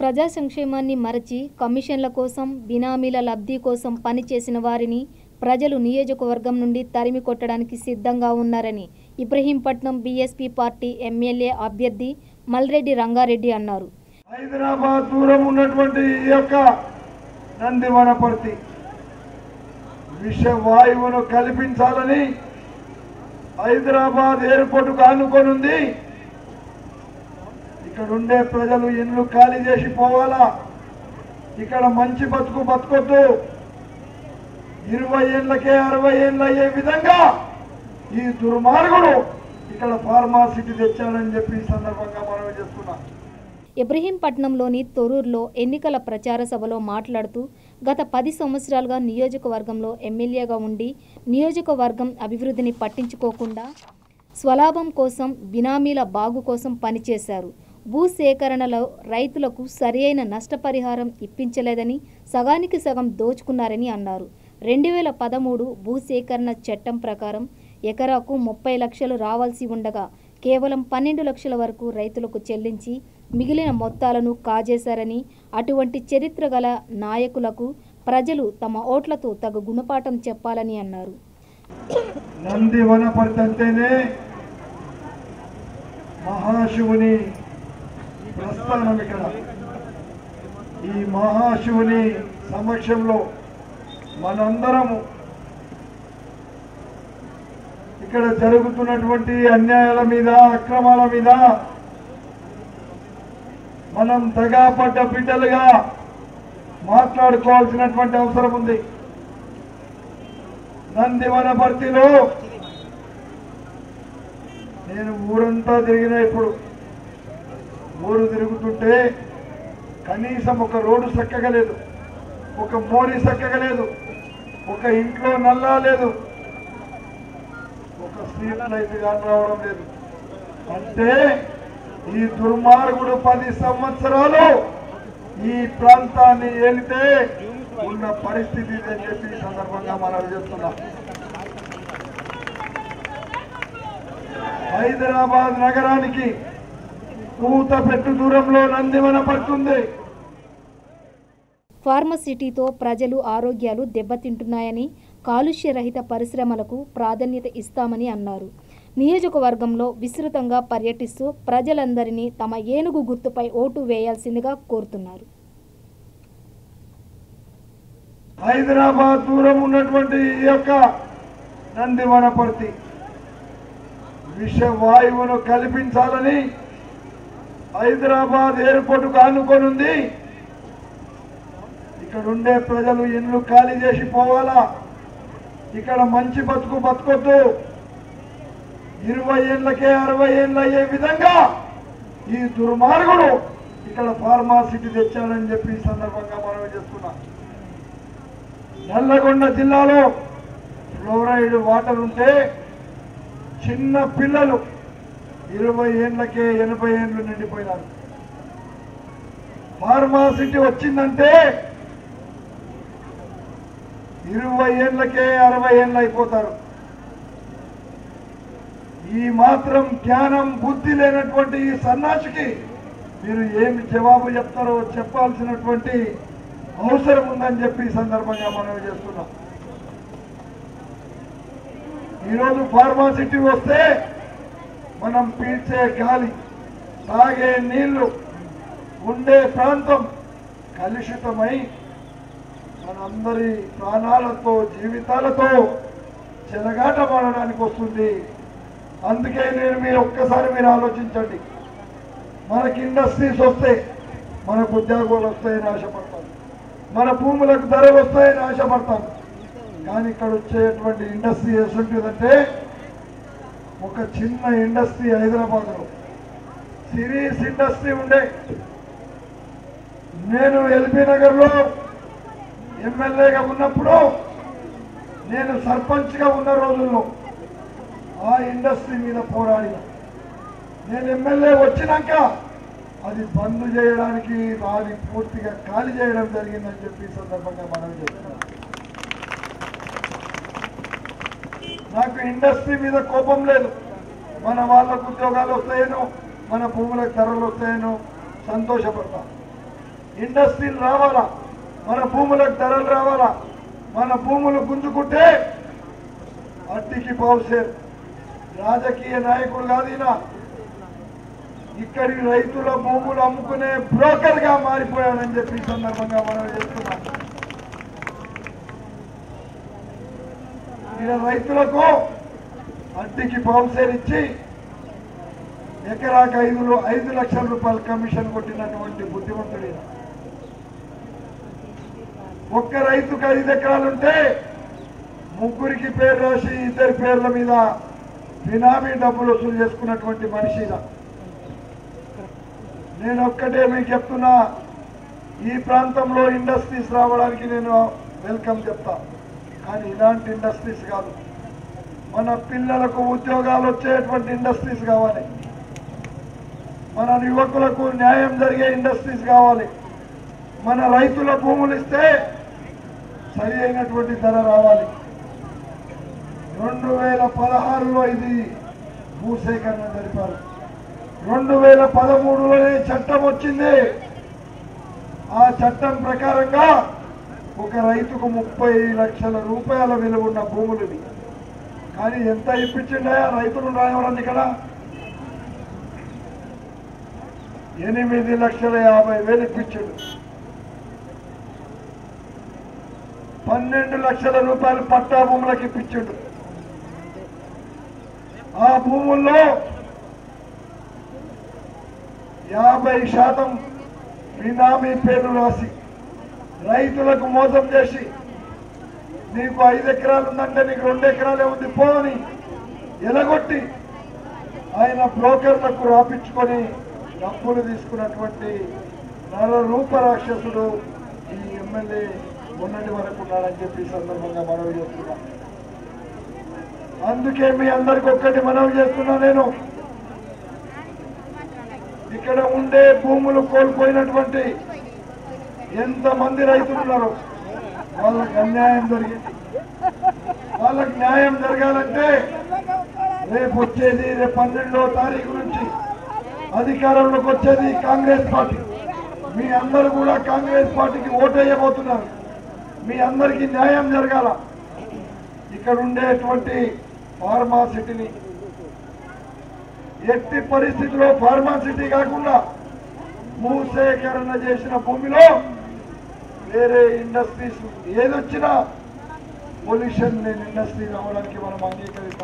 ప్రజా సంక్షేమాన్ని మరచి కమిషన్ల కోసం బినామీల లబ్ధి కోసం పనిచేసిన వారిని ప్రజలు నియోజకవర్గం నుండి తరిమి కొట్టడానికి సిద్ధంగా ఉన్నారని ఇబ్రహీంపట్నం బీఎస్పీ పార్టీ ఎమ్మెల్యే అభ్యర్థి మల్రెడ్డి రంగారెడ్డి అన్నారు. హైదరాబాద్ దూరం ఉన్నటువంటి ఈ యొక్క నందివనపర్తి విషవాయువును కల్పించాలని హైదరాబాద్ ఎయిర్పోర్టుకు ఆనుకొని ఉంది ఇక్కడుండే ప్రజలు ఇండ్లు ఖాళీ చేసి పోవాలా? ఇక్కడ మంచి బతుకు బతకొద్దు. ఇరవై ఏళ్ళకే అరవై ఏళ్ళు అయ్యే విధంగా ఈ దుర్మార్గుడు ఇక్కడ ఫార్మాసిటీ తెచ్చాడని చెప్పి ఈ సందర్భంగా మనం చేస్తున్నాం. ఇబ్రహీంపట్నంలోని తొరూరులో ఎన్నికల ప్రచార సభలో మాట్లాడుతూ గత పది సంవత్సరాలుగా నియోజకవర్గంలో ఎమ్మెల్యేగా ఉండి నియోజకవర్గం అభివృద్ధిని పట్టించుకోకుండా స్వలాభం కోసం బినామీల బాగు కోసం పనిచేశారు. భూ సేకరణలో రైతులకు సరియైన నష్టపరిహారం ఇప్పించలేదని సగానికి సగం దోచుకున్నారని అన్నారు. రెండు వేల పదమూడు భూసేకరణ చట్టం ప్రకారం ఎకరాకు ముప్పై లక్షలు రావాల్సి ఉండగా కేవలం పన్నెండు లక్షల వరకు రైతులకు చెల్లించి మిగిలిన మొత్తాలను కాజేశారని అటువంటి చరిత్ర గల నాయకులకు ప్రజలు తమ ఓట్లతో తగు గుణపాఠం చెప్పాలని అన్నారు. మహాశివుని ప్రస్థానం ఇక్కడ ఈ మహాశివుని సమక్షంలో మనందరము ఇక్కడ జరుగుతున్నటువంటి అన్యాయాల మీద అక్రమాల మీద మనం తగాపడ్డ బిడ్డలుగా మాట్లాడుకోవాల్సినటువంటి అవసరం ఉంది. నందివనపర్తిలో నేను ఊరంతా తిరిగిన ఇప్పుడు ఊరు తిరుగుతుంటే కనీసం ఒక రోడ్డు చక్కగా లేదు ఒక మోరి చక్కగా లేదు ఒక ఇంట్లో నల్లా లేదు ఒక స్ట్రీట్ లైట్ కానీ రావడం లేదు. అంటే ఈ దుర్మార్గుడు పది సంవత్సరాలు ఈ ప్రాంతాన్ని ఏలితే ఉన్న పరిస్థితి ఇది అని చెప్పి సందర్భంగా మనం చేస్తున్నాం హైదరాబాద్ నగరానికి కూత పెట్టు దూరంలో నందివన పడుతుంది ఫార్మసిటీతో ప్రజలు ఆరోగ్యాలు దెబ్బతింటున్నాయని కాలుష్య రహిత పరిశ్రమలకు ప్రాధాన్యత ఇస్తామని అన్నారు. నియోజకవర్గంలో విస్తృతంగా పర్యటిస్తూ ప్రజలందరినీ తమ ఏనుగు గుర్తుపై ఓటు వేయాల్సిందిగా కోరుతున్నారు. హైదరాబాద్ దూరం ఉన్నటువంటి ఈ యొక్క నందివనపర్తి. విషవాయువును కల్పించాలని హైదరాబాద్ ఎయిర్పోర్టు ఆనుకొని ఉంది. ఇక్కడ ఉండే ప్రజలు ఇండ్లు ఖాళీ చేసి పోవాలా? ఇక్కడ మంచి బతుకు బతుకొద్దు. ఇరవై ఏళ్ళకే అరవై ఏళ్ళు అయ్యే విధంగా ఈ దుర్మార్గుడు ఇక్కడ ఫార్మాసిటీ తెచ్చాడని చెప్పి ఈ సందర్భంగా మనం చేస్తున్నాం. నల్లగొండ జిల్లాలో ఫ్లోరైడ్ వాటర్ ఉంటే చిన్న పిల్లలు ఇరవై ఏళ్ళకే ఎనభై ఏళ్ళు నిండిపోయినారు. ఫార్మాసిటీ వచ్చిందంటే ఇరవై ఏళ్ళకే అరవై ఏళ్ళు అయిపోతారు. ఈ మాత్రం జ్ఞానం బుద్ధి లేనటువంటి ఈ సన్నాసికి మీరు ఏమి జవాబు చెప్తారో చెప్పాల్సినటువంటి అవసరం ఉందని చెప్పి ఈ సందర్భంగా మనం చేస్తున్నాం. ఈరోజు ఫార్మాసిటీ వస్తే మనం పీల్చే గాలి తాగే నీళ్ళు ఉండే ప్రాంతం కలుషితమై మనందరి ప్రాణాలతో జీవితాలతో చెలగాటమాడడానికి వస్తుంది. అందుకే నేను మీరు ఒక్కసారి మీరు ఆలోచించండి. మనకి ఇండస్ట్రీస్ వస్తే మనకు ఉద్యోగాలు వస్తాయని ఆశపడతాం మన భూములకు ధరలు వస్తాయని ఆశపడతాం కానీ ఇక్కడ వచ్చేటువంటి ఇండస్ట్రీ ఎసుంటుందంటే ఒక చిన్న ఇండస్ట్రీ హైదరాబాద్లో. సిరీస్ ఇండస్ట్రీ ఉండే. నేను ఎల్బీ నగర్లో ఎమ్మెల్యేగా ఉన్నప్పుడు నేను సర్పంచ్గా ఉన్న రోజుల్లో ఆ ఇండస్ట్రీ మీద పోరాడిన. నేను ఎమ్మెల్యే వచ్చినాక అది బంద్ చేయడానికి అది పూర్తిగా ఖాళీ చేయడం జరిగిందని చెప్పి సందర్భంగా మనం చెప్తున్నాం నాకు ఇండస్ట్రీ మీద కోపం లేదు. మన వాళ్ళకు ఉద్యోగాలు వస్తాయనో మన భూములకు ధరలు వస్తాయనో సంతోషపడతాం. ఇండస్ట్రీలు రావాలా? మన భూములకు ధరలు రావాలా? మన భూములు గుంజుకుంటే అట్టికి పావుసేరు రాజకీయ నాయకుడు కాదు ఈయన. ఇక్కడి రైతుల భూములు అమ్ముకునే బ్రోకర్గా మారిపోయాడని చెప్పి ఈ సందర్భంగా మనం చేస్తున్నాం ఈయన రైతులకు అడ్డికి పావుసేరు ఇచ్చి ఎకరాకు ఐదు ఐదు లక్షల రూపాయల కమిషన్ కొట్టినటువంటి బుద్ధిమంతుడు. ఒక్క రైతుకు ఐదు ఎకరాలుంటే ముగ్గురికి పేరు రాసి ఇద్దరి పేర్ల మీద బినామీ డబ్బులు వసూలు చేసుకున్నటువంటి మనిషి నేను ఒక్కటే మీకు చెప్తున్నా ఈ ప్రాంతంలో ఇండస్ట్రీస్ రావడానికి నేను వెల్కమ్ చెప్తాను కానీ ఇలాంటి ఇండస్ట్రీస్ కాదు. మన పిల్లలకు ఉద్యోగాలు వచ్చేటువంటి ఇండస్ట్రీస్ కావాలి. మన యువకులకు న్యాయం జరిగే ఇండస్ట్రీస్ కావాలి. మన రైతుల భూములు ఇస్తే సరి అయినటువంటి ధర రావాలి. రెండు వేల పదహారులో ఇది భూసేకరణ జరిపారు. రెండు వేల పదమూడులోనే చట్టం వచ్చింది. ఆ చట్టం ప్రకారంగా ఒక రైతుకు ముప్పై లక్షల రూపాయల విలువ ఉన్న భూములు కానీ ఎంత ఇప్పించిండే రైతులు రాయవరండి ఇక్కడ? ఎనిమిది లక్షల యాభై వేలు ఇప్పించాడు. పన్నెండు లక్షల రూపాయలు పట్టా భూములకు ఇప్పించాడు. ఆ భూముల్లో యాభై శాతం బినామీ పేర్లు రాసి రైతులకు మోసం చేసి నీకు ఐదు ఎకరాలు ఉందంటే నీకు రెండు ఎకరాలే ఉంది పోని ఎలగొట్టి ఆయన బ్రోకర్లకు రాపించుకొని డబ్బులు తీసుకున్నటువంటి నర రూప రాక్షసుడు ఈ ఎమ్మెల్యే మొన్నటి వరకు ఉన్నాడని చెప్పి సందర్భంగా మనవి చేస్తున్నా. అందుకే మీ అందరికి ఒక్కటి మనవి చేస్తున్నా నేను. ఇక్కడ ఉండే భూములు కోల్పోయినటువంటి ఎంతమంది రైతులు ఉన్నారు వాళ్ళకి అన్యాయం జరిగింది వాళ్ళకి న్యాయం జరగాలంటే రేపు వచ్చేది రేపు పన్నెండో తారీఖు నుంచి అధికారంలోకి వచ్చేది కాంగ్రెస్ పార్టీ. మీ అందరూ కూడా కాంగ్రెస్ పార్టీకి ఓటేయబోతున్నారు. మీ అందరికీ న్యాయం జరగాల. ఇక్కడ ఉండేటువంటి ఫార్మాసిటీని ఎట్టి పరిస్థితిలో ఫార్మాసిటీ కాకుండా భూసేకరణ చేసిన భూమిలో వేరే ఇండస్ట్రీస్ ఏదొచ్చినా పొల్యూషన్ లేని ఇండస్ట్రీ రావడానికి మనం అంగీకరిస్తాం.